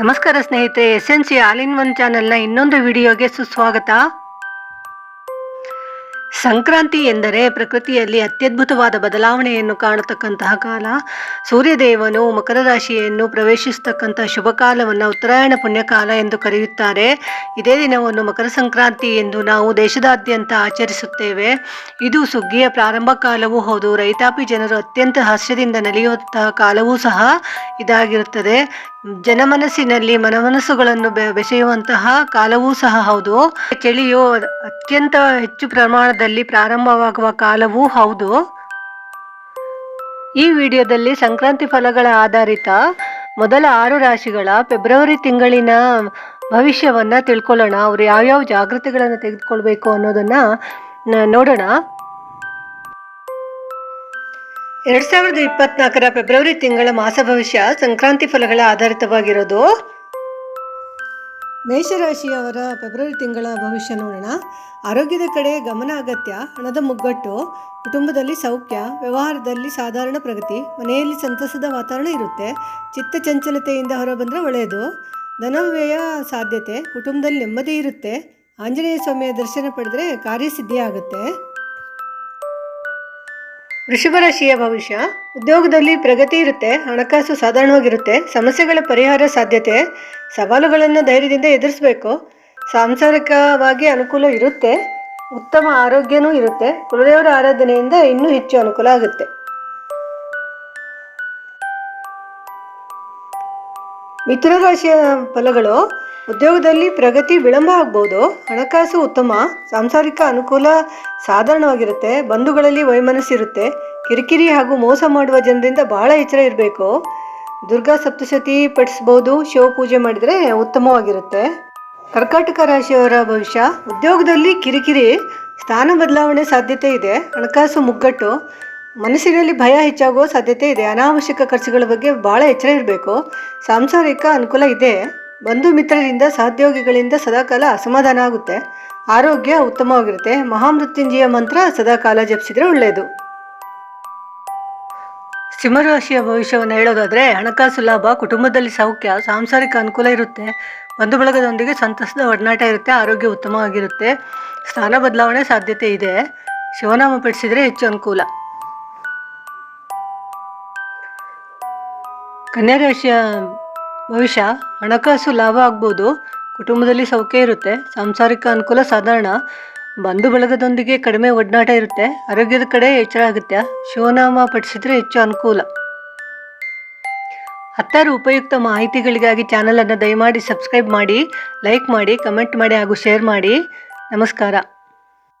ನಮಸ್ಕಾರ ಸ್ನೇಹಿತರೆ S N C all in one ಚಾನೆಲ್ನ ಇನ್ನೊಂದು ವಿಡಿಯೋಗೆ ಸುಸ್ವಾಗತ. ಸಂಕ್ರಾಂತಿ ಎಂದರೆ ಪ್ರಕೃತಿಯಲ್ಲಿ ಅತ್ಯದ್ಭುತವಾದ ಬದಲಾವಣೆಯನ್ನು ಕಾಣತಕ್ಕಂತಹ ಕಾಲ. ಸೂರ್ಯದೇವನು ಮಕರ ರಾಶಿಯನ್ನು ಪ್ರವೇಶಿಸತಕ್ಕಂತಹ ಶುಭ ಕಾಲವನ್ನು ಉತ್ತರಾಯಣ ಪುಣ್ಯಕಾಲ ಎಂದು ಕರೆಯುತ್ತಾರೆ. ಇದೇ ದಿನವನ್ನು ಮಕರ ಸಂಕ್ರಾಂತಿ ಎಂದು ನಾವು ದೇಶದಾದ್ಯಂತ ಆಚರಿಸುತ್ತೇವೆ. ಇದು ಸುಗ್ಗಿಯ ಪ್ರಾರಂಭ ಕಾಲವೂ ಹೌದು, ರೈತಾಪಿ ಜನರು ಅತ್ಯಂತ ಹರ್ಷದಿಂದ ನಲಿಯುವಂತಹ ಕಾಲವೂ ಸಹ ಇದಾಗಿರುತ್ತದೆ. ಜನಮನಸ್ಸಿನಲ್ಲಿ ಮನಮನಸ್ಸುಗಳನ್ನು ಬೆ, ಬೆಸೆಯುವಂತಹ ಕಾಲವೂ ಸಹ ಹೌದು. ಚಳಿಯು ಅತ್ಯಂತ ಹೆಚ್ಚು ಪ್ರಮಾಣದಲ್ಲಿ ಪ್ರಾರಂಭವಾಗುವ ಕಾಲವೂ ಹೌದು. ಈ ವಿಡಿಯೋದಲ್ಲಿ ಸಂಕ್ರಾಂತಿ ಫಲಗಳ ಆಧಾರಿತ ಮೊದಲ ಆರು ರಾಶಿಗಳ ಫೆಬ್ರವರಿ ತಿಂಗಳಿನ ಭವಿಷ್ಯವನ್ನು ತಿಳ್ಕೊಳ್ಳೋಣ. ಅವರು ಯಾವ್ಯಾವ ಜಾಗೃತಿಗಳನ್ನು ತೆಗೆದುಕೊಳ್ಬೇಕು ಅನ್ನೋದನ್ನು ನೋಡೋಣ. ಎರಡ್ ಸಾವಿರದ ಇಪ್ಪತ್ನಾಲ್ಕರ ಫೆಬ್ರವರಿ ತಿಂಗಳ ಮಾಸ ಭವಿಷ್ಯ ಸಂಕ್ರಾಂತಿ ಫಲಗಳ ಆಧಾರಿತವಾಗಿರೋದು. ಮೇಷರಾಶಿಯವರ ಫೆಬ್ರವರಿ ತಿಂಗಳ ಭವಿಷ್ಯ ನೋಡೋಣ. ಆರೋಗ್ಯದ ಕಡೆ ಗಮನ ಅಗತ್ಯ. ಹಣದ ಮುಗ್ಗಟ್ಟು, ಕುಟುಂಬದಲ್ಲಿ ಸೌಖ್ಯ, ವ್ಯವಹಾರದಲ್ಲಿ ಸಾಧಾರಣ ಪ್ರಗತಿ, ಮನೆಯಲ್ಲಿ ಸಂತಸದ ವಾತಾವರಣ ಇರುತ್ತೆ. ಚಿತ್ತ ಚಂಚಲತೆಯಿಂದ ಹೊರಬಂದರೆ ಒಳ್ಳೆಯದು. ಧನವ್ಯಯ ಸಾಧ್ಯತೆ, ಕುಟುಂಬದಲ್ಲಿ ನೆಮ್ಮದಿ ಇರುತ್ತೆ. ಆಂಜನೇಯ ಸ್ವಾಮಿಯ ದರ್ಶನ ಪಡೆದರೆ ಕಾರ್ಯಸಿದ್ಧಿ ಆಗುತ್ತೆ ವೃಷಭ ರಾಶಿಯ ಭವಿಷ್ಯ. ಉದ್ಯೋಗದಲ್ಲಿ ಪ್ರಗತಿ ಇರುತ್ತೆ, ಹಣಕಾಸು ಸಾಧಾರಣವಾಗಿರುತ್ತೆ, ಸಮಸ್ಯೆಗಳ ಪರಿಹಾರ ಸಾಧ್ಯತೆ, ಸವಾಲುಗಳನ್ನು ಧೈರ್ಯದಿಂದ ಎದುರಿಸಬೇಕು. ಸಾಂಸಾರಿಕವಾಗಿ ಅನುಕೂಲ ಇರುತ್ತೆ, ಉತ್ತಮ ಆರೋಗ್ಯನೂ ಇರುತ್ತೆ, ಕುಲದೇವರ ಆರಾಧನೆಯಿಂದ ಇನ್ನೂ ಹೆಚ್ಚು ಅನುಕೂಲ ಆಗುತ್ತೆ. ಮಿಥುನ ರಾಶಿಯ ಫಲಗಳು, ಉದ್ಯೋಗದಲ್ಲಿ ಪ್ರಗತಿ ವಿಳಂಬ ಆಗ್ಬೋದು, ಹಣಕಾಸು ಉತ್ತಮ, ಸಾಂಸಾರಿಕ ಅನುಕೂಲ ಸಾಧಾರಣವಾಗಿರುತ್ತೆ, ಬಂಧುಗಳಲ್ಲಿ ವೈಮನಸ್ಸಿರುತ್ತೆ, ಕಿರಿಕಿರಿ ಹಾಗೂ ಮೋಸ ಮಾಡುವ ಜನರಿಂದ ಬಹಳ ಎಚ್ಚರ ಇರಬೇಕು. ದುರ್ಗಾ ಸಪ್ತಶತಿ ಪಠಿಸ್ಬೋದು ಶಿವ ಪೂಜೆ ಮಾಡಿದರೆ ಉತ್ತಮವಾಗಿರುತ್ತೆ. ಕರ್ಕಾಟಕ ರಾಶಿಯವರ ಭವಿಷ್ಯ, ಉದ್ಯೋಗದಲ್ಲಿ ಕಿರಿಕಿರಿ, ಸ್ಥಾನ ಬದಲಾವಣೆ ಸಾಧ್ಯತೆ ಇದೆ, ಹಣಕಾಸು ಮುಗ್ಗಟ್ಟು ಮನಸ್ಸಿನಲ್ಲಿ ಭಯ ಹೆಚ್ಚಾಗುವ ಸಾಧ್ಯತೆ ಇದೆ. ಅನಾವಶ್ಯಕ ಖರ್ಚುಗಳ ಬಗ್ಗೆ ಭಾಳ ಎಚ್ಚರ ಇರಬೇಕು. ಸಾಂಸಾರಿಕ ಅನುಕೂಲ ಇದೆ. ಬಂಧು ಮಿತ್ರರಿಂದ, ಸಹೋದ್ಯೋಗಿಗಳಿಂದ ಸದಾಕಾಲ ಅಸಮಾಧಾನ ಆಗುತ್ತೆ. ಆರೋಗ್ಯ ಉತ್ತಮವಾಗಿರುತ್ತೆ. ಮಹಾಮೃತ್ಯುಂಜಯ ಮಂತ್ರ ಸದಾಕಾಲ ಜಪಿಸಿದರೆ ಒಳ್ಳೆಯದು ಸಿಂಹರಾಶಿಯ ಭವಿಷ್ಯವನ್ನು ಹೇಳೋದಾದರೆ, ಹಣಕಾಸು ಲಾಭ, ಕುಟುಂಬದಲ್ಲಿ ಸೌಖ್ಯ, ಸಾಂಸಾರಿಕ ಅನುಕೂಲ ಇರುತ್ತೆ. ಬಂಧು ಬಳಗದೊಂದಿಗೆ ಸಂತಸದ ಒಡನಾಟ ಇರುತ್ತೆ. ಆರೋಗ್ಯ ಉತ್ತಮವಾಗಿರುತ್ತೆ. ಸ್ಥಾನ ಬದಲಾವಣೆ ಸಾಧ್ಯತೆ ಇದೆ. ಶಿವನಾಮ ಪಡಿಸಿದರೆ ಹೆಚ್ಚು ಅನುಕೂಲ. ಕನ್ಯಾ ರಾಶಿಯ ಭವಿಷ್ಯ, ಹಣಕಾಸು ಲಾಭ ಆಗ್ಬೋದು. ಕುಟುಂಬದಲ್ಲಿ ಸೌಖ್ಯ ಇರುತ್ತೆ. ಸಾಂಸಾರಿಕ ಅನುಕೂಲ ಸಾಧಾರಣ. ಬಂಧು ಬಳಗದೊಂದಿಗೆ ಕಡಿಮೆ ಒಡನಾಟ ಇರುತ್ತೆ. ಆರೋಗ್ಯದ ಕಡೆ ಎಚ್ಚರ ಆಗುತ್ತೆ ಶಿವನಾಮ ಪಠಿಸಿದ್ರೆ ಹೆಚ್ಚು ಅನುಕೂಲ. ಹತ್ತಾರು ಉಪಯುಕ್ತ ಮಾಹಿತಿಗಳಿಗಾಗಿ ಚಾನಲನ್ನು ದಯಮಾಡಿ ಸಬ್ಸ್ಕ್ರೈಬ್ ಮಾಡಿ, ಲೈಕ್ ಮಾಡಿ, ಕಮೆಂಟ್ ಮಾಡಿ ಹಾಗೂ ಶೇರ್ ಮಾಡಿ. ನಮಸ್ಕಾರ.